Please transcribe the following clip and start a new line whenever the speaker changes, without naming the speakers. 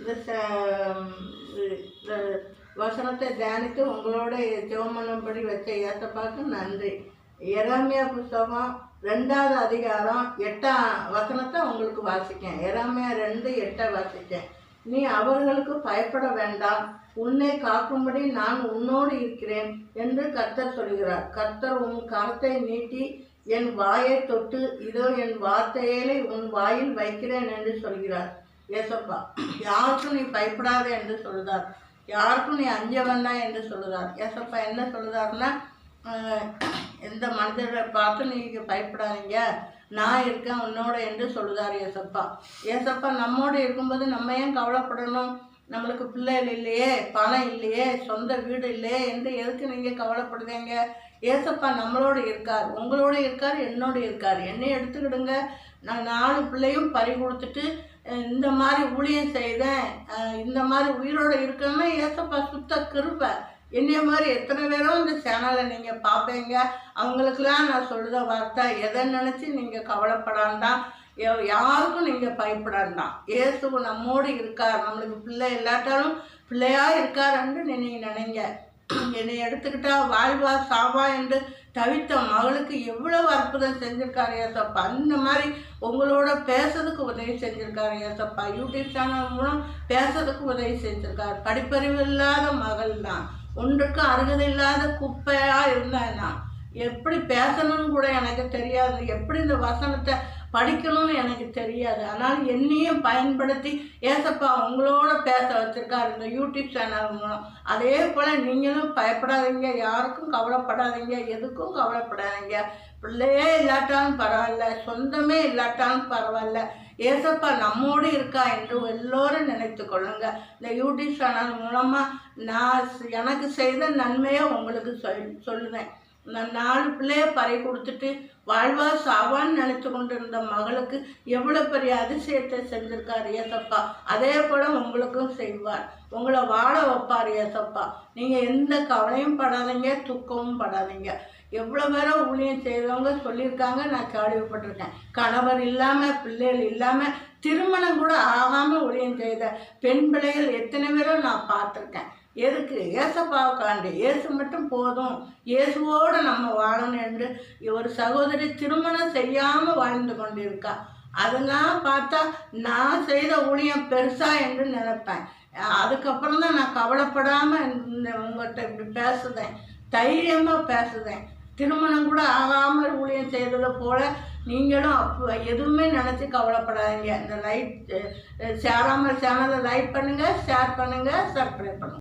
இந்த ச- um, வசனத்தை தியானித்து உங்களோட ஜெபம் வச்ச ஏத்தப்பாக்கு நன்றி. எராமியா புஸ்தகம் ரெண்டாவது அதிகாரம் எட்டாம் வசனத்தை உங்களுக்கு வாசிக்கேன். எராமியா ரெண்டு எட்டை வாசிக்கேன். நீ அவர்களுக்கு பயப்பட வேண்டாம். உன்னை காக்கும்படி நான் உன்னோடு இருக்கிறேன் என்று கர்த்தர் சொல்கிறார். கர்த்தர் உன் கரத்தை நீட்டி என் வாயை தொட்டு இதோ என் வார்த்தையிலே உன் வாயில் வைக்கிறேன் என்று சொல்கிறார். ஏசப்பா யாருக்கும் நீ பயப்படாத என்று சொல்லுதார். யாருக்கும் நீ அஞ்ச வேண்டாம் என்று சொல்லுதார். ஏசப்பா என்ன சொல்லுதாருன்னா எந்த மனிதர்களை பார்த்து நீங்கள் பயப்படாதீங்க. நான் இருக்கேன் உன்னோட என்று சொல்லுதார் ஏசப்பா. ஏசப்பா நம்மோடு இருக்கும்போது நம்ம ஏன் கவலைப்படணும்? நம்மளுக்கு பிள்ளைகள் இல்லையே பணம் இல்லையே சொந்த வீடு இல்லையே என்று எதுக்கு நீங்கள் கவலைப்படுவீங்க ஏசப்பா நம்மளோடு இருக்கார் உங்களோட இருக்கார் என்னோட இருக்கார். என்னை எடுத்துக்கிடுங்க. நான் நாலு பிள்ளையும் பறி கொடுத்துட்டு இந்த மாதிரி ஊழியம் செய்தேன். இந்த மாதிரி உயிரோடு இருக்கணும்னா ஏசப்பா சுத்த கிருப்பை என்னைய மாதிரி எத்தனை பேரும் இந்த சேனலை நீங்கள் பார்ப்பீங்க. அவங்களுக்கெல்லாம் நான் சொல்கிற வார்த்தை எதை நினச்சி நீங்கள் கவலைப்படாண்டாம் யாருக்கும் நீங்கள் பயப்படாதான் இயேசு நம்மோடு இருக்கார். நம்மளுக்கு பிள்ளை இல்லாட்டாலும் பிள்ளையாக இருக்காருன்னு நீங்கள் நினைங்க. என்னை எடுத்துக்கிட்டா வாழ்வா சாவா என்று தவித்த மகளுக்கு எவ்வளவு அற்புதம் செஞ்சிருக்காரு ஏசப்பா அந்த மாதிரி உங்களோட பேசுறதுக்கு உதவி செஞ்சிருக்காரு ஏசப்பா யூடியூப் சேனல் மூலம் பேசுறதுக்கு உதவி செஞ்சிருக்காரு. படிப்பறிவு இல்லாத மகள் தான். ஒன்றுக்கு அருகதை இல்லாத குப்பையாக இருந்தேன் நான் எப்படி பேசணும்னு கூட எனக்கு தெரியாது. எப்படி இந்த வசனத்தை படிக்கணும்னு எனக்கு தெரியாது. ஆனால் என்னையும் பயன்படுத்தி ஏசப்பா உங்களோட பேச வச்சுருக்காரு இந்த யூடியூப் சேனல் மூலம். அதே போல் நீங்களும் பயப்படாதீங்க. யாருக்கும் கவலைப்படாதீங்க. எதுக்கும் கவலைப்படாதீங்க. பிள்ளையே இல்லாட்டாலும் பரவாயில்ல. சொந்தமே இல்லாட்டாலும் பரவாயில்ல. ஏசப்பா நம்மோடு இருக்கா என்று எல்லோரும் நினைத்து கொள்ளுங்க. இந்த யூடியூப் சேனல் மூலமாக நான் எனக்கு செய்த நன்மையை உங்களுக்கு சொல் சொல்லுவேன். நாலு பிள்ளைய பறை கொடுத்துட்டு வாழ்வா சாவான்னு கொண்டு கொண்டிருந்த மகளுக்கு எவ்வளோ பெரிய அதிசயத்தை செஞ்சிருக்கார் ஏசப்பா அதே போல் உங்களுக்கும் செய்வார். உங்களை வாழ வைப்பார் ஏசப்பா நீங்கள் எந்த கவலையும் படாதீங்க துக்கமும் படாதீங்க. எவ்வளோ பேரும் ஊழியம் செய்தவங்க சொல்லியிருக்காங்க நான் கேள்விப்பட்டிருக்கேன். கணவர் இல்லாமல் பிள்ளைகள் இல்லாமல் திருமணம் கூட ஆகாமல் ஊழியம் செய்த பெண் பிள்ளைகள் எத்தனை பேரும் நான் பார்த்துருக்கேன். எதுக்கு? ஏசப்பாவுக்காண்டு. இயேசு மட்டும் போதும். இயேசுவோடு நம்ம வாழணும் என்று ஒரு சகோதரி திருமணம் செய்யாமல் வாழ்ந்து கொண்டிருக்கா. அதெல்லாம் பார்த்தா நான் செய்த ஊழியம் பெருசா என்று நினைப்பேன். அதுக்கப்புறம் தான் நான் கவலைப்படாமல் இந்த உங்கள்கிட்ட இப்படி பேசுதேன் தைரியமாக பேசுதேன் திருமணம் கூட ஆகாமல் ஊழியம் செய்ததை போல நீங்களும் அப்போ எதுவுமே நினச்சி கவலைப்படாதீங்க. இந்த லைட் சேராமல் சேனலை லைக் பண்ணுங்கள் ஷேர் பண்ணுங்கள் சப்ஸ்கிரைப் பண்ணுங்கள்